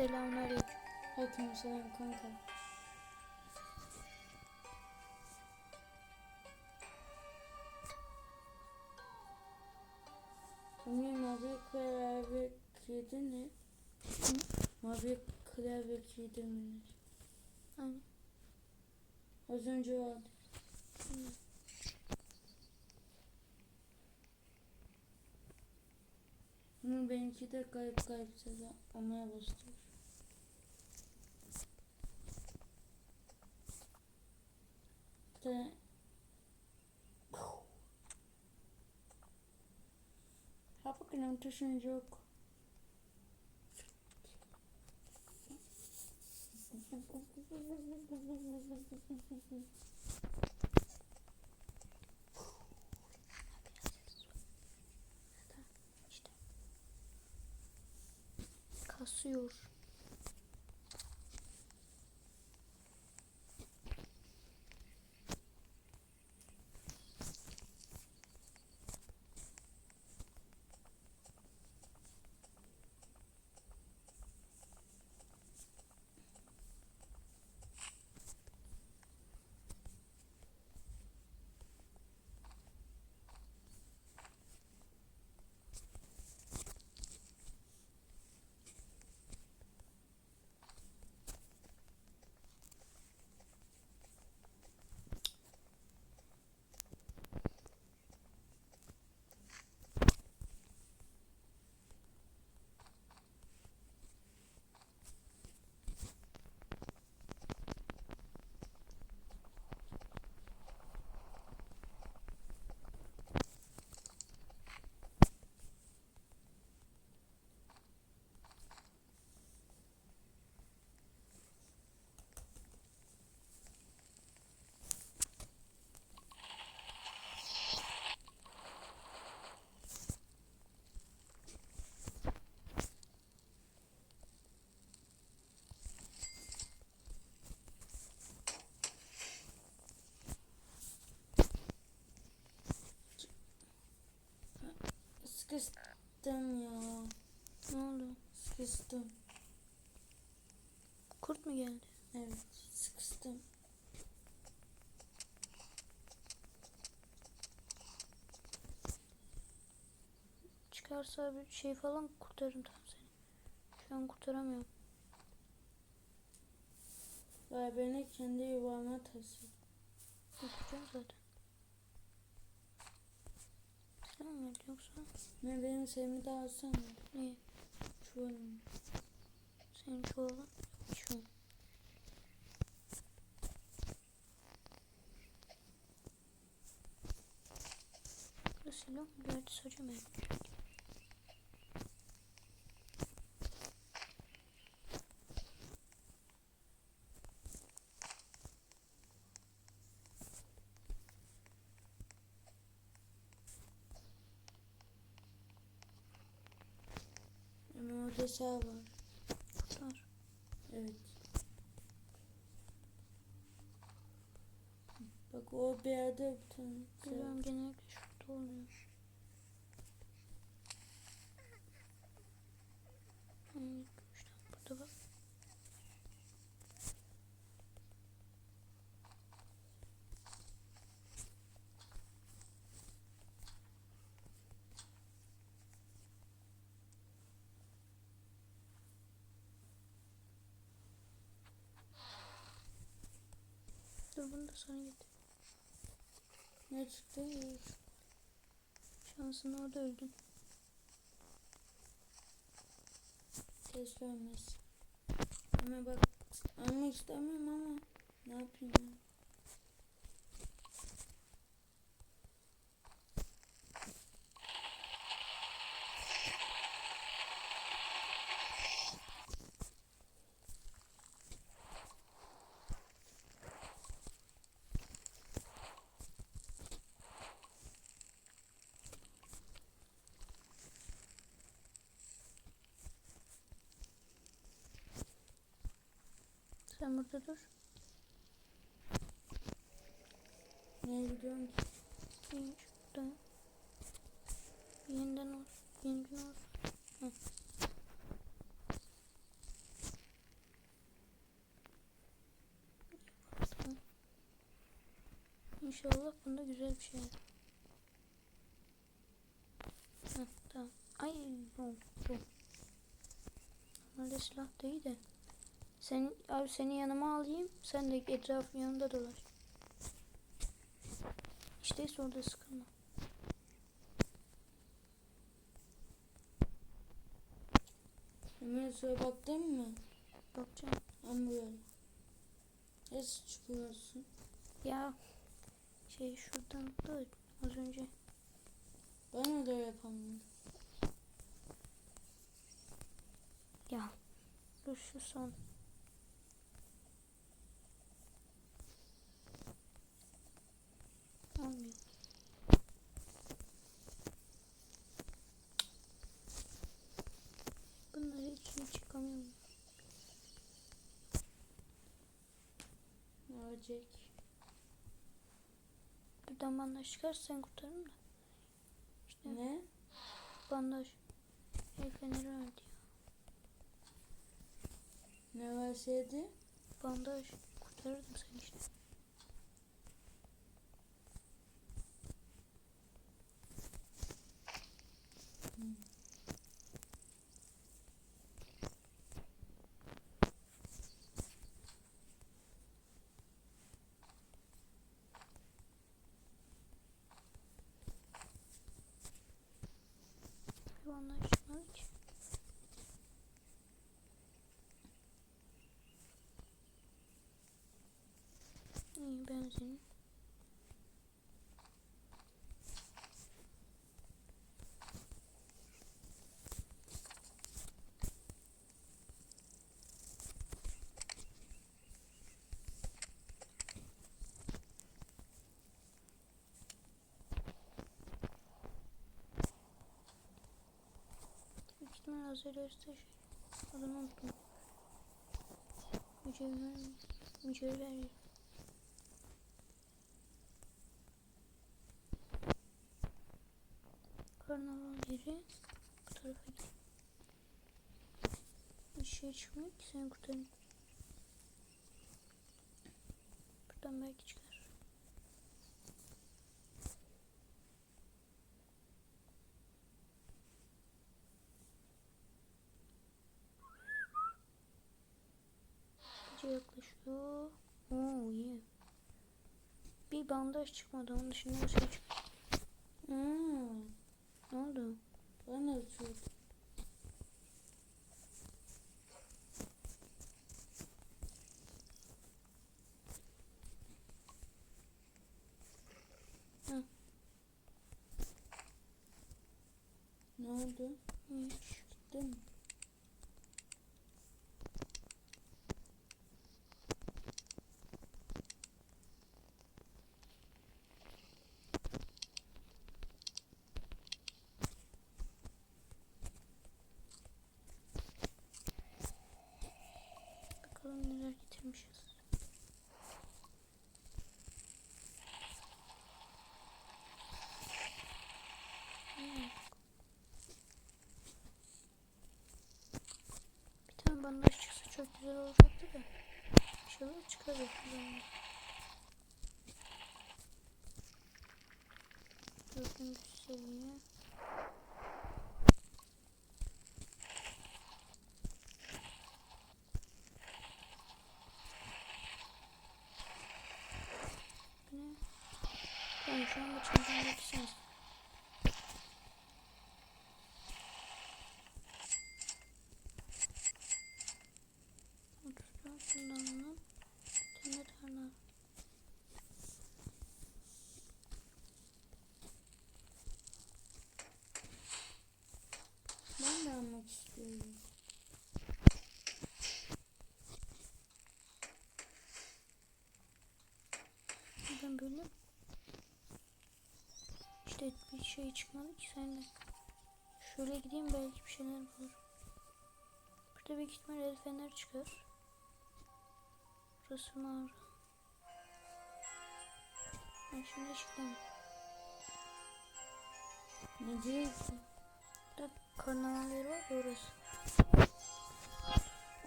Selamünaleyküm. Aleyküm selam kanka. Emre mavi klavye kilidi ne? Mavi klavye kilidi mi ne? Aynen. Az önce vardı. Ama benimki de kayıp kayıp sesi olmaya başlıyor. De Ha bakın taşınca yok. İşte. Kasıyor. Sıkıştım ya. Ne oldu? Sıkıştım. Kurt mu geldi? Evet sıkıştım. Çıkarsa bir şey falan kurtarırım tam seni. Şu an kurtaramıyorum. Ve beni kendi yuvama taşı. Yapacağım zaten. Sen mi verdin yoksa? Ne benim şeyimi de alsana. Niye? Çuvalımı. Senin çuvalın şu. Burası lan saçım yapmış. Şey var. Kurtar. Evet. Bak o bir yerde bir tane var. Biliyorum genellikle şurada oluyor. Hmm, işte burada bak. Sana getir. Ne çıktı? Şansın orada öldün. Keşke ölmesin. Ama bak almak istemiyorum ama ne yapayım ya. Sen burada dur. Nereye gidiyorum ki? Şimdi şurada. Yeniden olsun. Yeniden olsun. Heh. İnşallah bunda güzel bir şey. Heh, tamam. Ay bu bu. Normalde silah değil de. Sen abi seni yanıma alayım. Sen de etrafın yanında dolaş. İşte orada sıkılma. Hemen şöyle baktın mı? Bakacağım. Böyle. Nasıl çıkıyorsun? Ya şey şuradan da az önce Bana da yapamıyorum. ya dur şu son olmuyor. Bunları içine çıkamıyorum. Ne olacak? Buradan bandaj çıkar sen kurtarırım da. İşte Ne? bandaj. El feneri verdi. Ne verseydi? Bandaj kurtarırdım seni işte. Bir bandaj çıkmadı ki. İyi benzin. İhtimal Azerius'ta şey. Adını unuttum. Mücevher. Mücevher. Karnaval yeri. Bu tarafa git. Bir şey çıkmıyor ki seni kurtarayım. Buradan belki çıkar. Gece yaklaşıyor. İyi. Bir bandaj çıkmadı. Onun dışında her şey çıktı. Hmm. Ne oldu? Da çok. Hı. Ne oldu? Hiç. Gitti mi? Bakalım neler getirmişiz. Hmm. Bandaj çıksa çok güzel olacaktı da. İnşallah yakın zamanda. Dördüncü seviye. Bu ne? Tamam şu anda çantamdaki sensin. Otuz dört bundan bundan. Bir tane tane. Ben de almak istiyorum. Ben böyle işte bir şey çıkmadı ki sen de. Şöyle gideyim belki bir şeyler bulur. Burada büyük ihtimal el fener çıkar. Burası mağara. Ben şimdi çıktım. Ne diyorsun? Burada karnaval yeri var ya orası.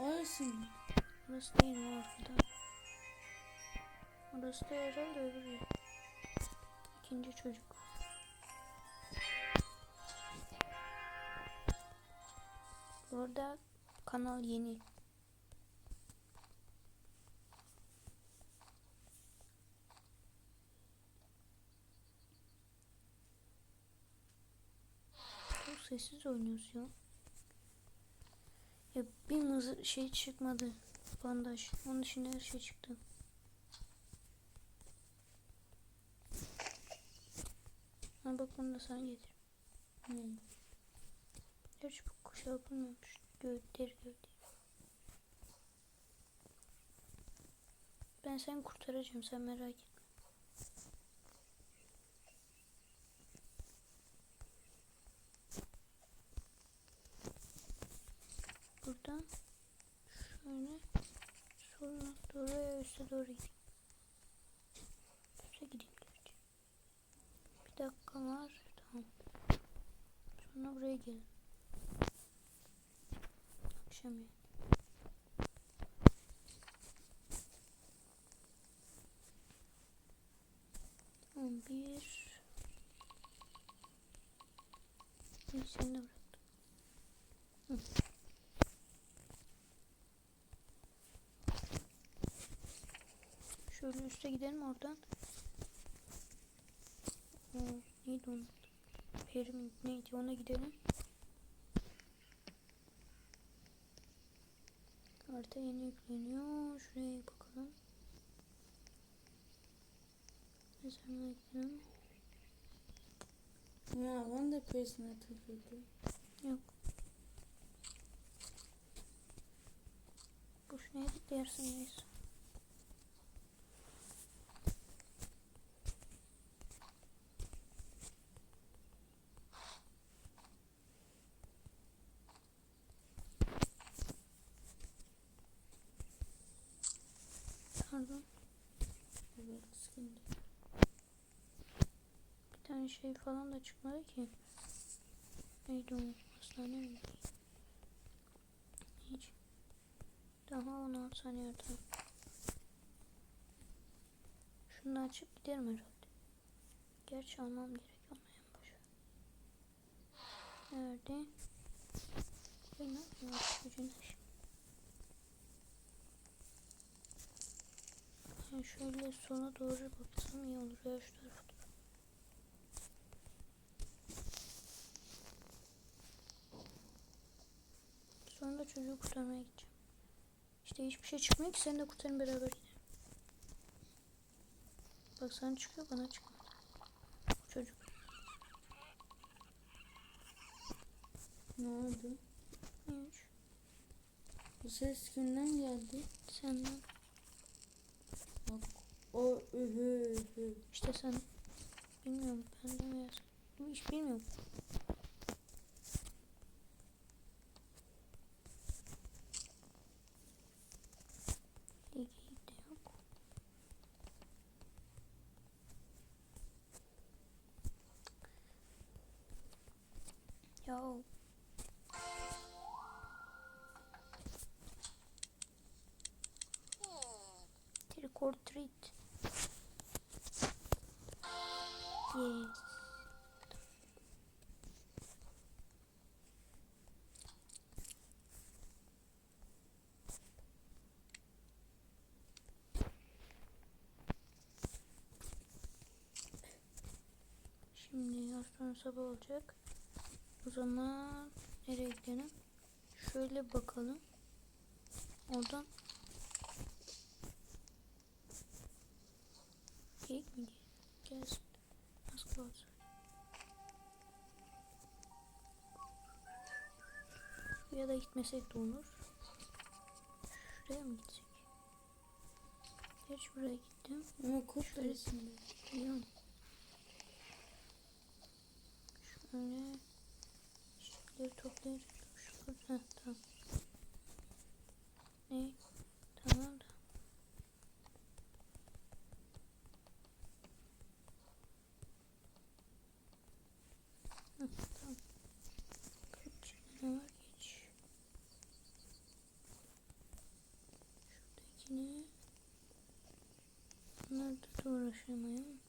Orası mı? Orası değil o arkada. Orası da herhalde öbür yer. ikinci çocuk. Burada kanal yeni. Çok sessiz oynuyoruz ya. Ya bir mızı şey çıkmadı. Bandaj. Onun dışında her şey çıktı. Ha bak bunu da sana getir. Hı. Gerçi bu kuşa yapılmamış. Gövderi gövderi. Ben seni kurtaracağım sen merak etme. Buradan şöyle sonra doğru ya üste doğru gideyim. Üste gideyim gerçi. Bir dakika var. Tamam. Sonra buraya gelin. Yani. On bir. Seni de bıraktım. Şöyle üste gidelim oradan. Oo, neydi onun? adı? Peri mi? Neydi ona gidelim. Harita yeni yükleniyor. Şuraya bakalım. Mesela gidelim. Ya ben de peşine takıldım. Yok. Boşuna editlersin neyse. Pardon. Sıkıntı. Bir tane şey falan da çıkmadı ki. Neydi o? Hastane mi? Hiç. Daha 16 saniye tamam. Şunu açıp giderim herhalde. Gerçi almam gerek ama en boş. Nerede? Ben ne yapayım Yani şöyle sona doğru baksam iyi olur ya şu tarafa. Sonra da çocuğu kurtarmaya gideceğim. İşte hiçbir şey çıkmıyor ki sen de kurtarın beraber. Bak sana çıkıyor bana çıkmadı. O çocuk. Ne oldu? Hiç. Bu ses kimden geldi? Senden. O ühü ühü. İşte sen. Bilmiyorum benden veya sen. Hiç bilmiyorum. De Trick or treat. Sonra sabah olacak. O zaman nereye gidelim? Şöyle bakalım. Oradan Geyik mi? Gelsin. Az kaldı. Ya da gitmesek de olur. Şuraya mı gitsek? Geç buraya gittim. Ama kurt Şöyle- peşinde. Şöyle çiçekleri toplayacağım. Şurada. Heh, tamam. Ne? Tamam da. Heh, tamam. Var geç. Şuradakini Bunlarla da uğraşamayım.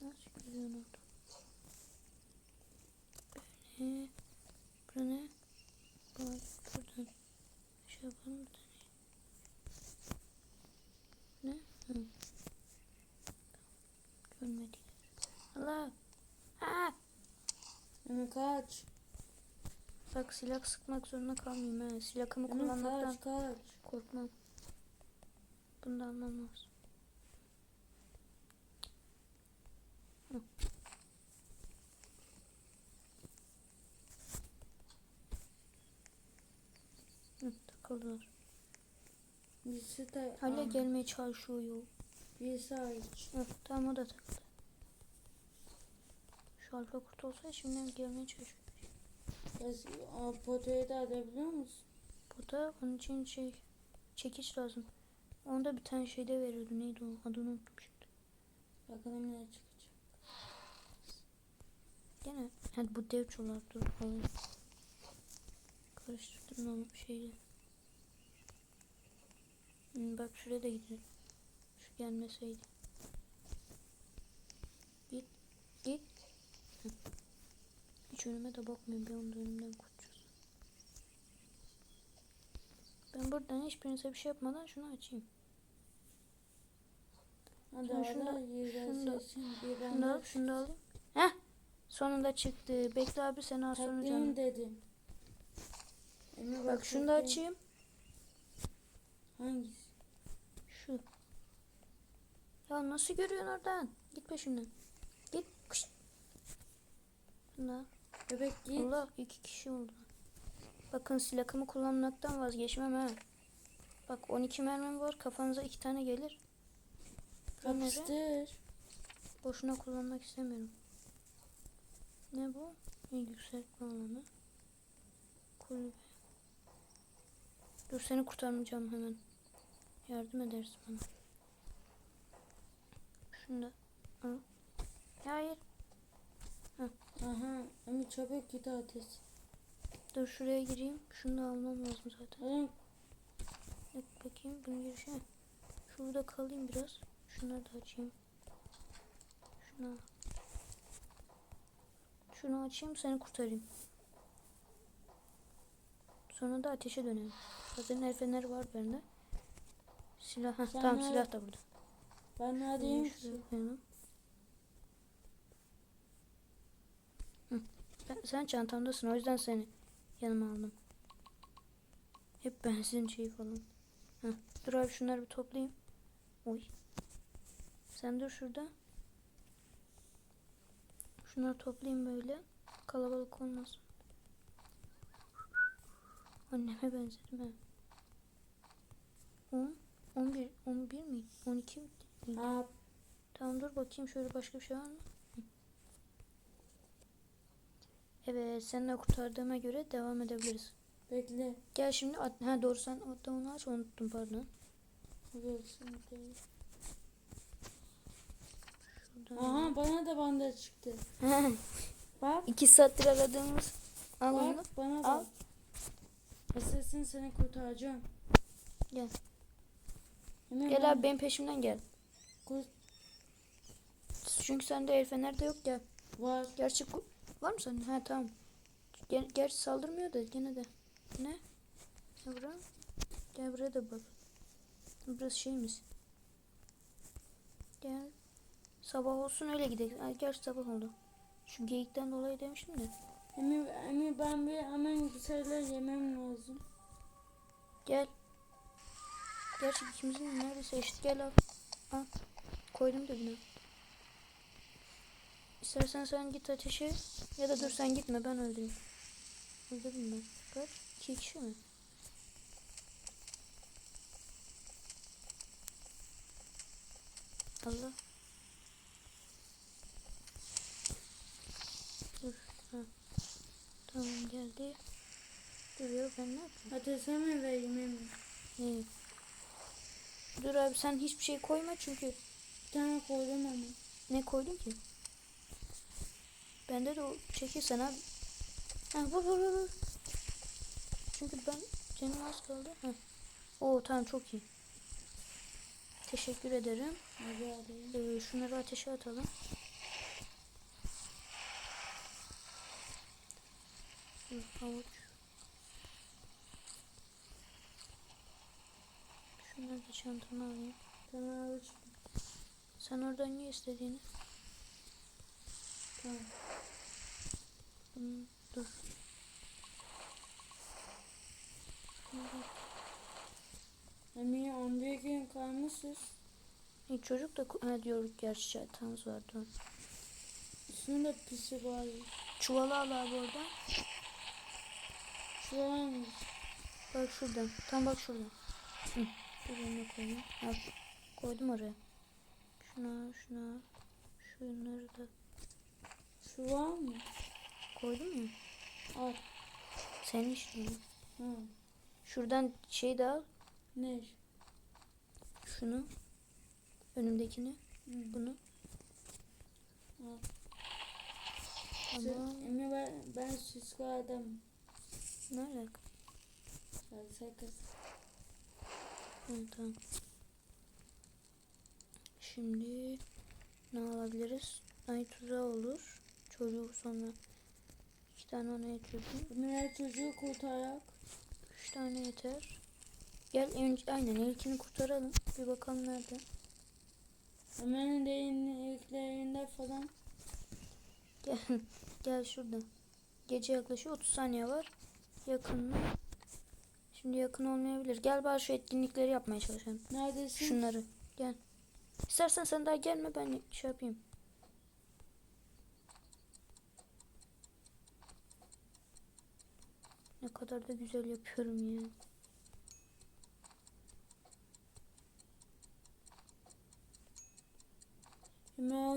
Nasıl görüyorsun orada? Böyle. Bura ne? Bak buradan. Şey yapalım da ne? Ne? Hı. Görmediler. Allah. Aa! Emir kaç. Bak silah sıkmak zorunda kalmayayım ha. Silahımı Emir kullanmaktan kaç kaç. korkmam. Bunu da almam lazım. Hı. Takıldılar. Birisi de Hala Aa, gelmeye çalışıyor. Birisi hariç. Tamam o da takıldı. Şu alfa kurt olsaydı şimdi gelmeye çalışıyor. Potayı da alabiliyor musun? Da onun için şey çekiç lazım. Onda bir tane şey de veriyordu. Neydi o? Adını unuttum şimdi. Bakalım ne çıkacak. Gene hadi bu dev çolar dur alayım. Karıştırdım onu şeyle. Hmm, bak şuraya da gidelim. Şu gelmeseydi. Git. Git. Hiç önüme de bakmıyorum. Bir anda önümden kurtacağız. Ben buradan hiçbirinize bir şey yapmadan şunu açayım. Hadi şunu şunu Şunu da al, şunu alayım. Heh. Sonunda çıktı. Bekle abi sen sonra canım. Taklayayım dedim. Emir Bak şunu da açayım. Hangisi? Şu. Ya nasıl görüyorsun oradan? Git peşimden. Git. Kış. Allah. Bebek git. Allah iki kişi oldu. Bakın silahımı kullanmaktan vazgeçmem ha. Bak 12 mermim var. Kafanıza iki tane gelir. Yapıştır. Boşuna kullanmak istemiyorum. Ne bu? Ne yükseltme alanı. Kulübe. Dur seni kurtarmayacağım hemen. Yardım edersin bana. Şunu da. Hayır. Aha. Emir çabuk git ateş. Dur şuraya gireyim. Şunu da almam lazım zaten. Oğlum Bak bakayım bunun girişi. Heh. Şurada kalayım biraz. Şunları da açayım. Şunu al. Şunu açayım seni kurtarayım. Sonra da ateşe dönelim. Zaten el feneri var bende. Silah. Heh, tamam ne- silah da burada. ben neredeyim şuraya koyalım. Ben, sen çantamdasın o yüzden seni yanıma aldım. Hep benzin şeyi falan. Heh. Dur abi şunları bir toplayayım. Oy. Sen dur şurada. Şunları toplayayım böyle. Kalabalık olmasın. Anneme benzedim ha. 10, 11, 11 mi? 12 mi? Aa, Tamam dur bakayım şöyle başka bir şey var mı? Evet seninle kurtardığıma göre devam edebiliriz. bekle. Gel şimdi at ha doğru sen hatta onu aç unuttum pardon. Aha bana da bandaj çıktı. Bak. İki saattir aradığımız al onu. Bak bana Al. bak. Asılsın seni kurtaracağım. Gel. Hemen Gel abi benim peşimden gel. Kurt Çünkü sende el fener de yok gel. var. Gerçi var mı sende? Ha tamam. Ger gerçi saldırmıyor da gene de. Ne? Gel buraya. Gel buraya da bak. Burası şeymiş. Gel. Sabah olsun öyle gidelim. Ay, gerçi sabah oldu. Şu geyikten dolayı demiştim de. Emir, Emir ben bir hemen bir şeyler yemem lazım. Gel. Gerçi ikimizin neredeyse eşit. Gel al. Al. Koydum dibine. İstersen sen git ateşe ya da dur sen gitme ben öldüreyim. Öldürdüm ben. Kaç? İki kişi mi? Allah. Dur. Ha. Tamam geldi. Duruyor ben ne yapayım? Ateşe mi vereyim Emir? Ne? Dur abi sen hiçbir şey koyma çünkü. Bir tane koydum ama. Ne koydun ki? Bende de o çekilsen abi. Ha vur vur vur. Çünkü ben canım az kaldı. Ha. Oo tamam çok iyi. Teşekkür ederim. Ee, şunları ateşe atalım. Havuç. Şunları da çantama alayım. Tamam avuç. Sen oradan niye istediğini? Tamam. Hmm, dur. Emiye 11 gün kalmışız. E, çocuk da ha, diyorduk gerçi çantamız vardı. Şunun da pisi var. Çuvalı al abi oradan. Şu varmış. Bak şuradan. Tam bak şuradan. Hı. Onu koyayım. Al. Koydum oraya. Şuna şuna. Şunları da Şu var mı? koydum mu? Al. Senin işin. Ha. Şuradan şey de al. Ne? Şunu. Önümdekini. Hı. Bunu. Al. Ama Emi ben, ben süslü adam. ne alaka? Hadi sakız. Tamam. Şimdi ne alabiliriz? Ay tuzağı olur. Çocuğu sonra iki tane ona yetiyorsun. Emiye çocuğu kurtarak. Üç tane yeter. Gel önce aynen ilkini kurtaralım. Bir bakalım nerede. Emiye'nin de ilklerinde falan. Gel, gel şurada. Gece yaklaşıyor 30 saniye var. Yakın mı? Şimdi yakın olmayabilir. Gel bari şu etkinlikleri yapmaya çalışalım. Neredesin? Şunları. Gel. İstersen sen daha gelme ben şey yapayım. Ne kadar da güzel yapıyorum ya.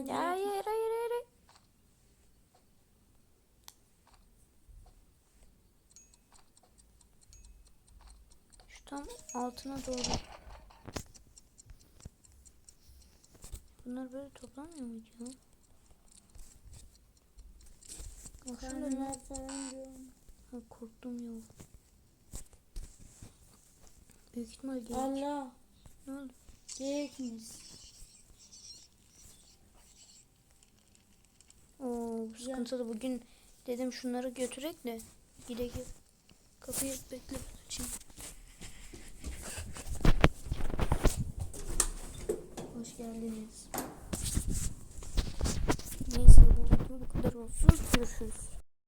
Ya hayır hayır hayır. Tam altına doğru. Bunlar böyle toplanmıyor muydu ya? Şurada ne? Ha, korktum ya. Büyük ihtimal gelir. Allah. Ne oldu? Gerekmiş. Oo bu sıkıntılı. Bugün dedim şunları götürek de gide gel. Kapıyı bekle açayım. Hoş geldiniz. Neyse bu video bu kadar olsun. Görüşürüz.